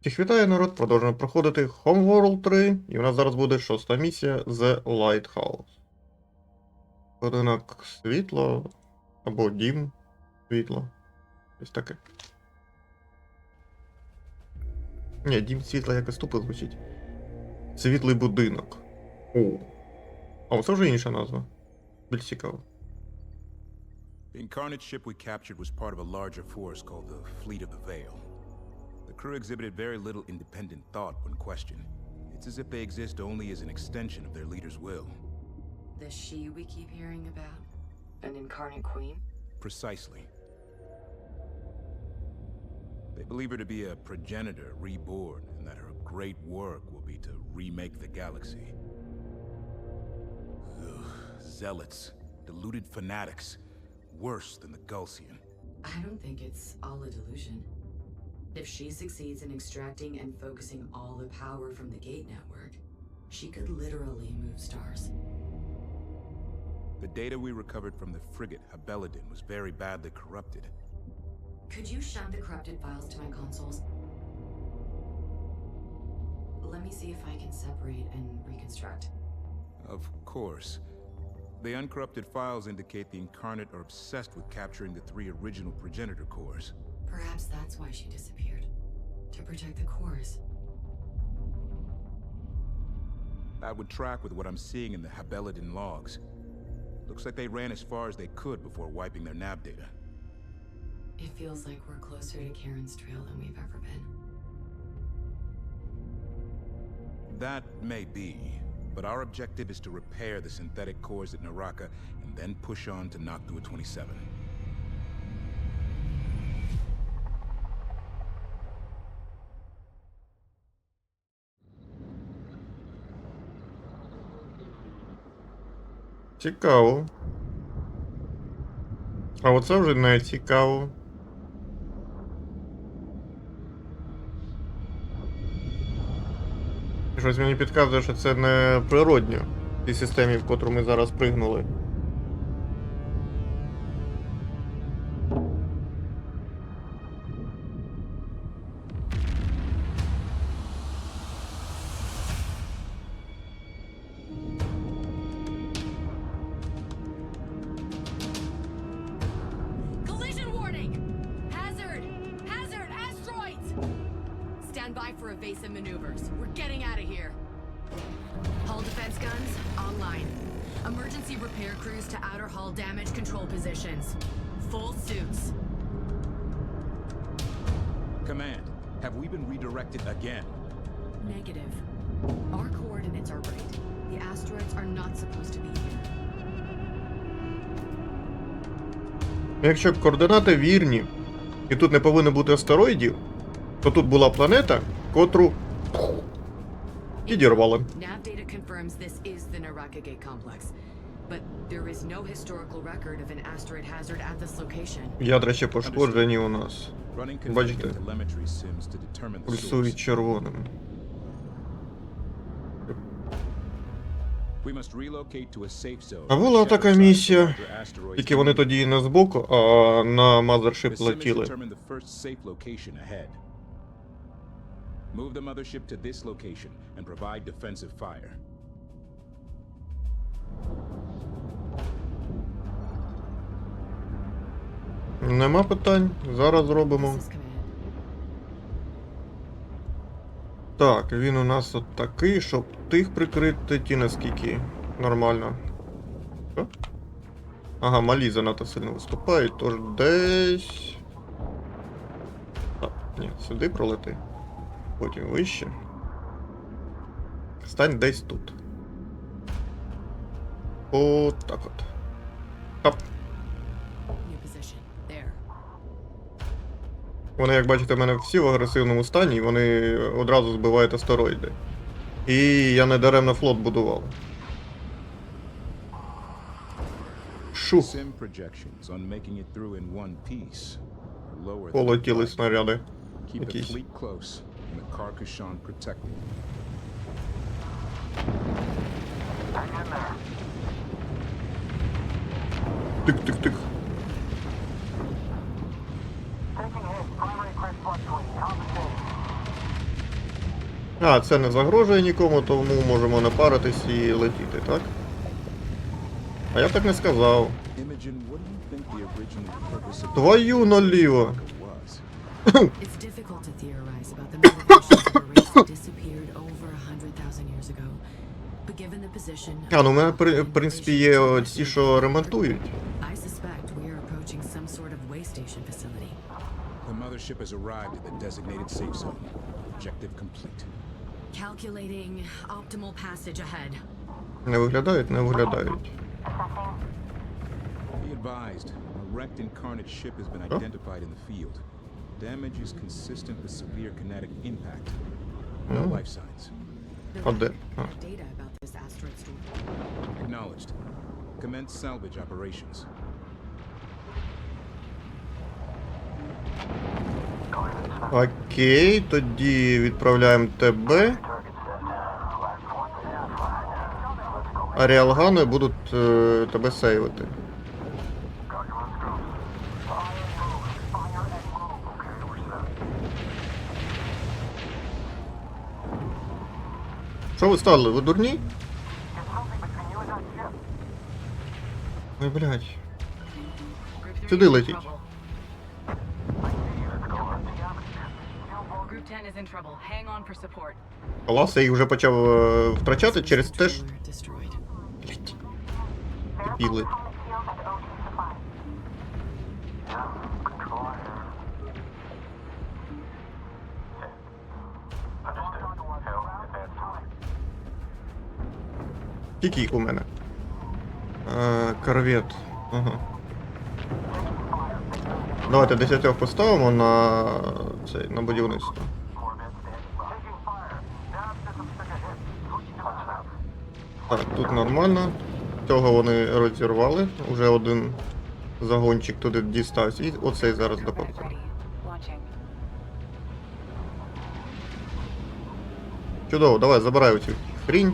Всіх вітаю, народ. Продовжуємо проходити Homeworld 3, і у нас зараз буде шоста місія The Lighthouse. Будинок світло або дім світло. Ось таке. Ні, дім світла якось тупо звучить. Світлий будинок. О. А, це вже інша назва. Більш цікаво. The incarnate ship we captured was part of a larger force called the Fleet of the Veil. The crew exhibited very little independent thought when questioned. It's as if they exist only as an extension of their leader's will. The she we keep hearing about? An incarnate queen? Precisely. They believe her to be a progenitor reborn, and that her great work will be to remake the galaxy. Ugh, zealots, deluded fanatics, worse than the Gulsian. I don't think it's all a delusion. If she succeeds in extracting and focusing all the power from the Gate Network, she could literally move stars. The data we recovered from the frigate Habeladin was very badly corrupted. Could you shunt the corrupted files to my consoles? Let me see if I can separate and reconstruct. Of course. The uncorrupted files indicate the Incarnate are obsessed with capturing the three original progenitor cores. Perhaps that's why she disappeared. To protect the cores. That would track with what I'm seeing in the Habeladin logs. Looks like they ran as far as they could before wiping their nav data. It feels like we're closer to Karen's trail than we've ever been. That may be, but our objective is to repair the synthetic cores at Naraka and then push on to Noctua 27. Цікаво. А оце вже не цікаво. Щось мені підказує, що це не природньо в тій системі, в котру ми зараз пригнули. Stand by for evasive maneuvers. We're getting out of here. Hull defense guns online. Emergency repair crews to outer hull damage control positions. Full suits. Command, have we been redirected again? Negative. Our coordinates are right. The asteroids are not supposed to be here. Якщо координати вірні, і тут не повинно бути астероїдів, то тут була планета, котру підірвали. Nav data confirms this is the Naraka complex, but there is no historical record of an asteroid hazard at this location. Ядра ще пошкоджені у нас. Бачите? Пульсують червоним. We must relocate to a safe zone. А була така місія, тільки вони тоді не збоку, а на мазершип летіли. Move the mothership to this location and provide defensive fire. Нема питань. Зараз зробимо. Command. Так, він у нас от такий, щоб тих прикрити, ті наскільки нормально. Що? Ага, малі занадто сильно виступають, тож десь. Так, ні, сюди пролети. Потім вище. Стань десь тут. От так от. Хап. Вони, як бачите, в мене всі в агресивному стані, і вони одразу збивають астероїди. І я не даремно флот будував. Шух, полетіли снаряди. Якісь. And the Carcassonne protected. Taking hit. Primary press fluctuating. Compensating. А, це не загрожує нікому, тому можемо не паритись і летіти, так? А я так не сказав. Твою наліво. was? It's difficult to theorize about the motivations of a race that disappeared over a hundred thousand years ago. But given the position А, ну у мене, of при- the в принципі, є information ті, що ремонтують. I suspect we are approaching some sort of way station facility. The mothership has arrived at the designated safe zone. Objective complete. Calculating optimal passage ahead. Не виглядають, не виглядають. Be advised, a wrecked incarnate ship has been Huh? identified in the field. Damage is consistent with severe kinetic impact. No Oh. life signs. Oh, Oh. data about this asteroid storm. Acknowledged. Commence salvage operations. Окей, тоді відправляємо тебе. А будуть е, тебе сейвити. Що ви стали? Ви дурні? Ой, блядь. Сюди летіть. Group 10 is in trouble. Hang on for support. Клас, я їх вже почав е, втрачати через те, що... Блядь. Дебіли. Скільки у мене? Е, корвет. Ага. Давайте десятьох поставимо на цей, на будівництво. Так, тут нормально. Цього вони розірвали. Уже один загончик туди дістався. І оцей зараз допоможе. Чудово, давай, забирай оцю хрінь.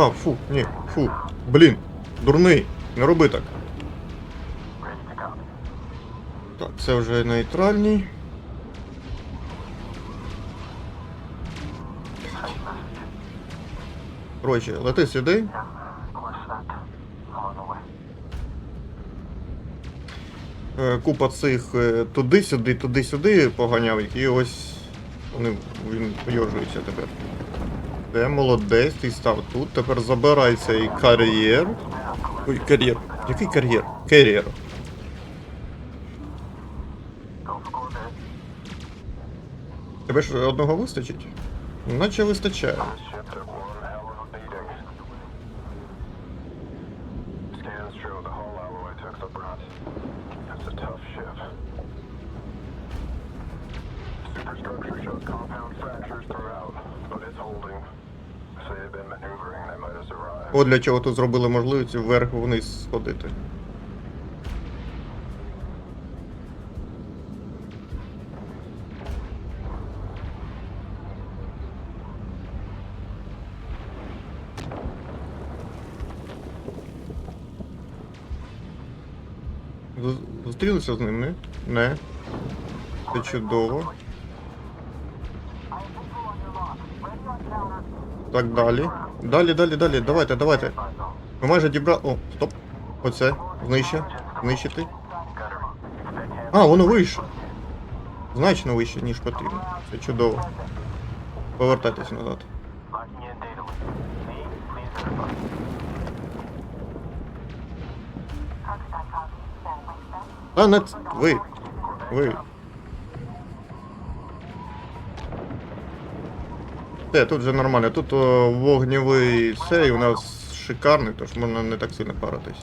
А, фу, ні, фу. Блін, дурний, не роби так. Так, це вже нейтральний. Коротше, лети сюди. Е, Купа цих е, туди-сюди, туди-сюди поганяв, і ось вони, він вийожується тепер. Де молодець, ти став тут, тепер забирай цей кар'єр. Ой, кар'єр. Який кар'єр? Кер'єр. Тебе ж одного вистачить? Наче вистачає. Compound fractures throughout, but it's holding. От для чого тут зробили можливість вверх-вниз сходити. Зустрілися з ним, не? Не. Це чудово. Так, далі. Далі, далі, далі. Давайте, давайте. Ми майже дібрали. О, стоп. Оце. Знище. Знищити. А, воно вище. Значно вище, ніж потрібно. Це чудово. Повертайтесь назад. А, не ц- ви. Ви. Те, тут вже нормально. Тут о, вогневий цей у нас шикарний, тож можна не так сильно паритись.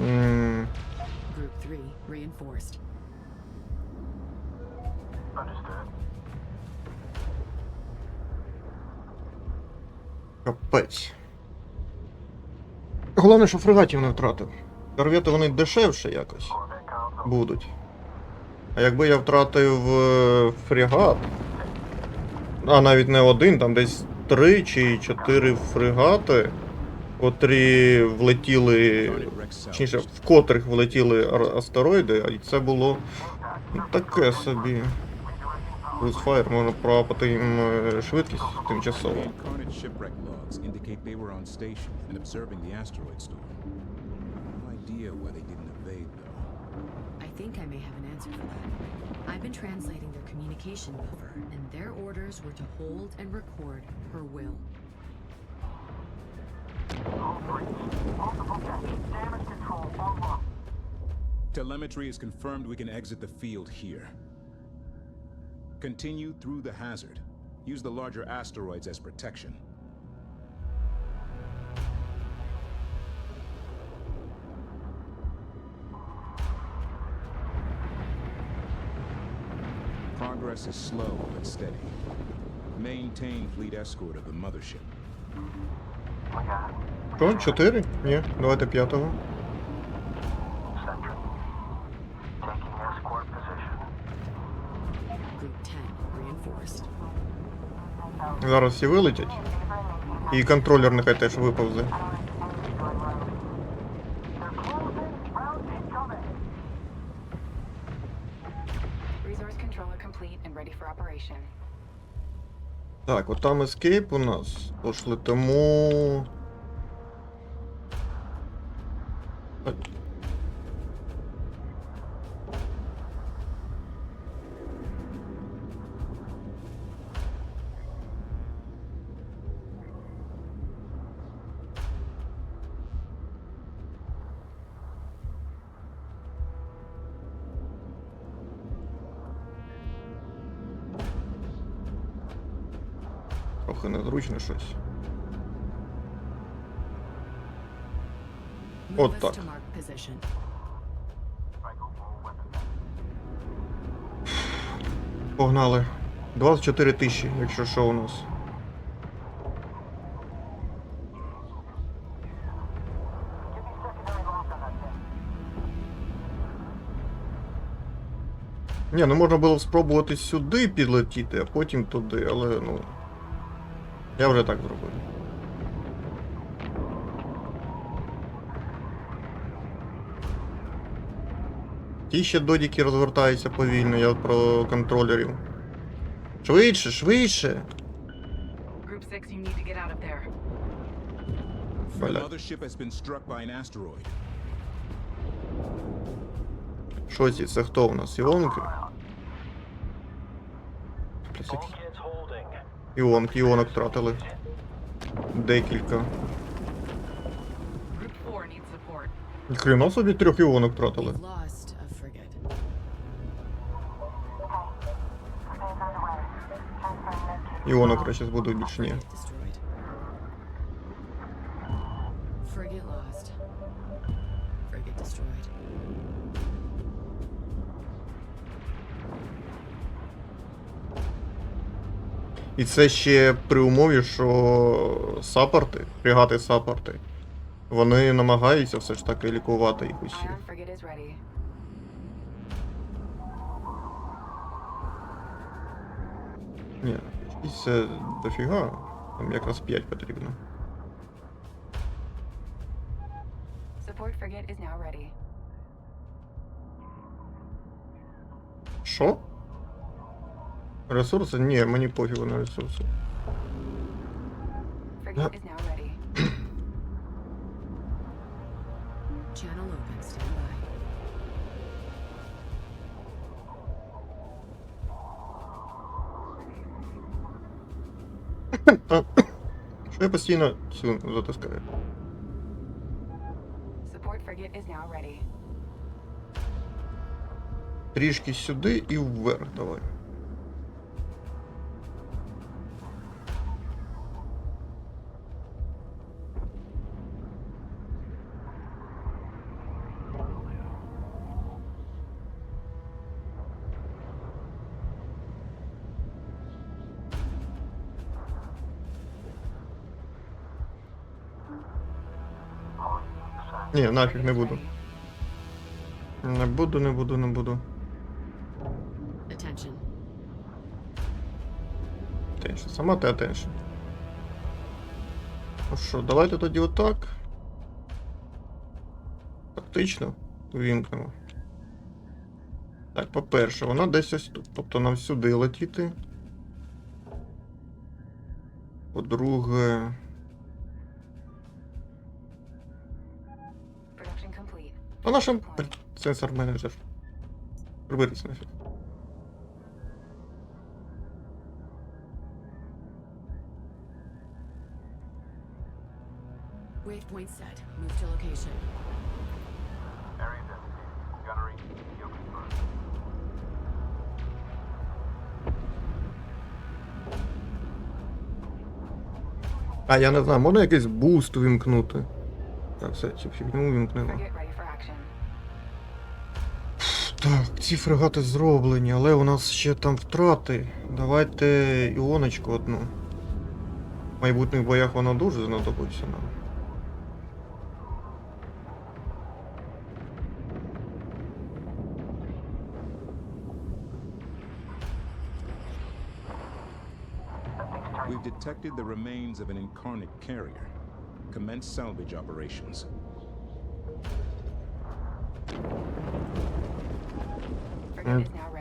М, Group 3 reinforced. Капець. Головне, що фрегатів не втратив. Корвети вони дешевше якось будуть. А якби я втратив е, фрегат. А навіть не один, там десь три чи чотири фрегати. котрі влетіли. Точніше, в котрих влетіли астероїди, і це було таке собі. Плюс фаєр можна проапати їм е, швидкість тимчасово. Idea why they didn't evade, though. I think I may have an answer for that. I've been translating their communication buffer, and their orders were to hold and record her will. Telemetry is confirmed we can exit the field here. Continue through the hazard. Use the larger asteroids as protection. Progress is slow but steady. Maintain fleet escort of the mothership. Що, чотири? Ні, давайте п'ятого. Sentry. Taking escort position. Group 10 reinforced. Зараз всі вилетять. І контролер нехай теж виповзе. Так, от там ескейп у нас. Тож летимо. Трохи незручно щось. От так. Погнали. 24 тисячі, якщо що у нас. Ні, ну можна було спробувати сюди підлетіти, а потім туди, але ну. Я вже так зробив. Ті ще додіки розвертаються повільно, я от про контролерів. Швидше, швидше. Group 6, you need to get out of there. The Бля. mothership has been struck by an asteroid. Що ці? Це хто у нас? Іонки? Бля, це які- Bulkheads holding. Іонки, іонок втратили. Декілька. Хріно 4 needs support. Хрена собі трьох іонок втратили. Іонок краще збудуть більше ні. І це ще при умові, що саппорти, фрегати саппорти, вони намагаються все ж таки лікувати їх усіх. Ready. Ні, шість це дофіга. Там якраз 5 потрібно. Що? Ready. Channel open. Stand by. А, що я постійно цю затискаю? Support frigate is now ready. Трішки сюди і вверх давай. Ні, нафіг не буду. Не буду, не буду, не буду. Attention. Сама ти attention. Ну що, давайте тоді отак. Тактично вімкнемо. Так, по-перше, вона десь ось тут. Тобто нам сюди летіти. По-друге. А наш сенсор менеджер. Приберись. Waypoint set. Move to location. Area's empty. Gunnery, you'll confirm. А, я не знаю, можна якийсь буст вимкнути? Так, все, цю фігню ready for action. Так, ці фрегати зроблені, але у нас ще там втрати. Давайте іоночку одну. В майбутніх боях вона дуже знадобиться нам. We've detected the remains of an incarnate carrier. Commence salvage operations.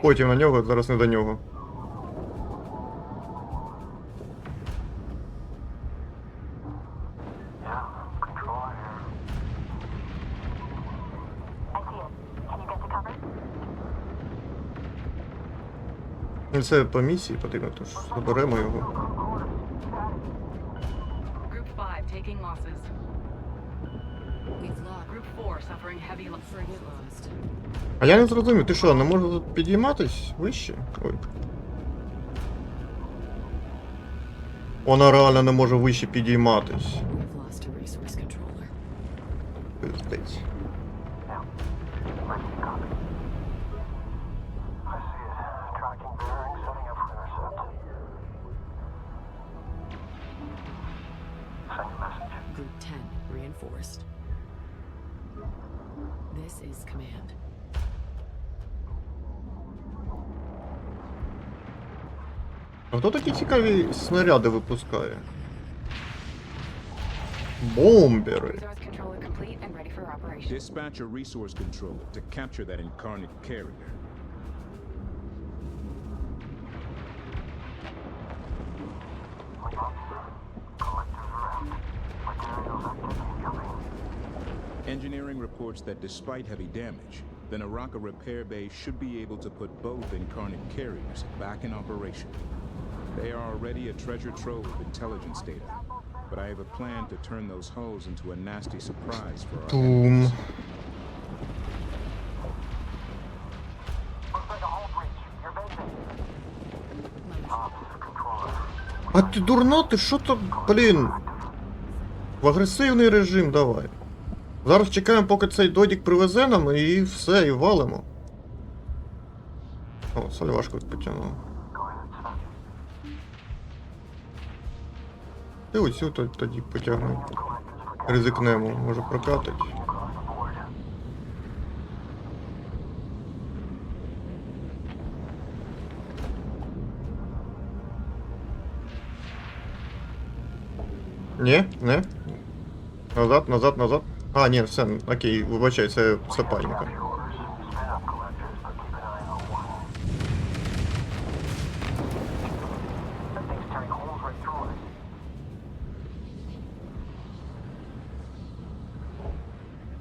Потім на нього, зараз не до нього. Ну, Це по місії потрібно, тож заберемо його. Group 5 taking losses. We've lost. Group 4 suffering heavy losses. А я не зрозумів, ти що, не можеш тут підійматись вище? Ой. Вона реально не може вище підійматись. Group 10 reinforced. This is command. А хто такі цікаві снаряди випускає? Бомбери. Resource controller complete and ready for operation. Dispatch a resource controller to capture that incarnate carrier. Collectors around. Materials activity incoming. Engineering reports that despite heavy damage, the Naraka repair base should be able to put both incarnate carriers back in operation. They are already a treasure trove of intelligence data, but I have a plan to turn those hulls into a nasty surprise for our controller. А ти дурна, ти що то, блін? В агресивний режим давай. Зараз чекаємо, поки цей додік привезе нам і все, і валимо. О, сальвашку потягнув. Ти оцю тоді потягни. Ризикнемо, може прокатить. Ні, не. Назад, назад, назад. А, ні, все, окей, вибачай, це все паніка.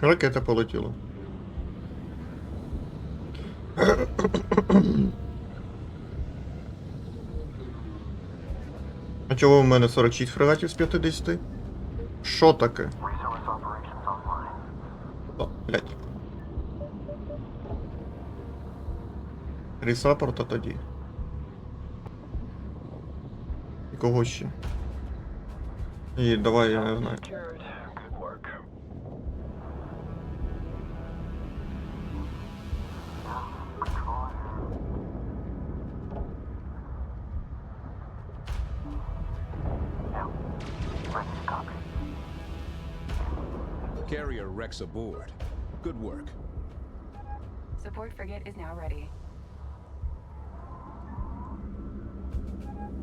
Ракета полетіла. А чого в мене 46 фрегатів з 50? Що таке? О, блядь. Ресапорта тоді. І кого ще? І давай, я не знаю. folks aboard. Good work. Support frigate is now ready.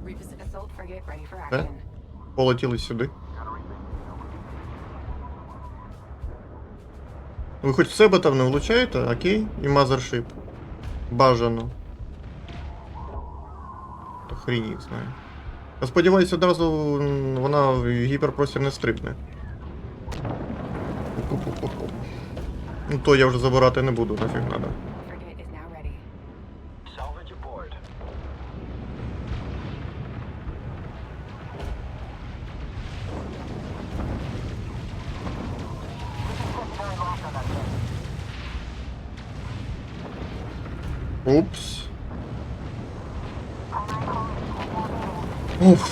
Revisit assault frigate ready for е? action. Полетіли сюди. Ви хоч себе там не влучаєте, окей? І мазершип. Бажано. Та хрінь їх знає. Я сподіваюся, одразу вона в гіперпростір не стрибне. Ну то я вже забирати не буду, нафіг надо. Упс. Уф.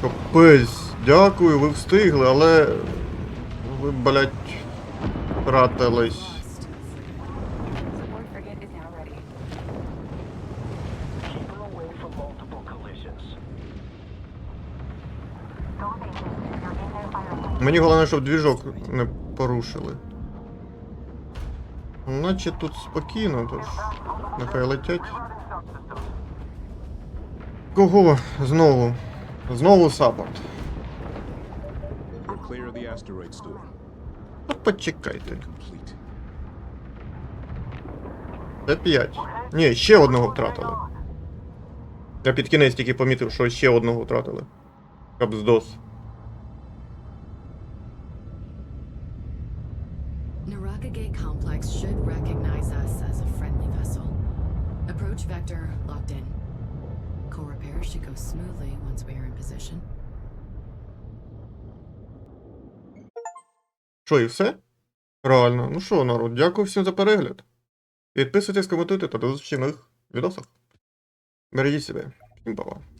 Капець. Дякую, ви встигли, але. Ви, блять, втратились. Мені головне, щоб двіжок не порушили. Наче тут спокійно, тож. Нехай летять. Кого? Знову. Знову саппорт. Clear the asteroid storm. Та почекайте. Це 5. Ні, ще одного втратили. Я під кінець тільки помітив, що ще одного втратили. Капздос. Що, і все? Реально. Ну що, народ, дякую всім за перегляд. Підписуйтесь, коментуйте та до зустрічі в нових відосах. Бережіть себе. Всім па-па.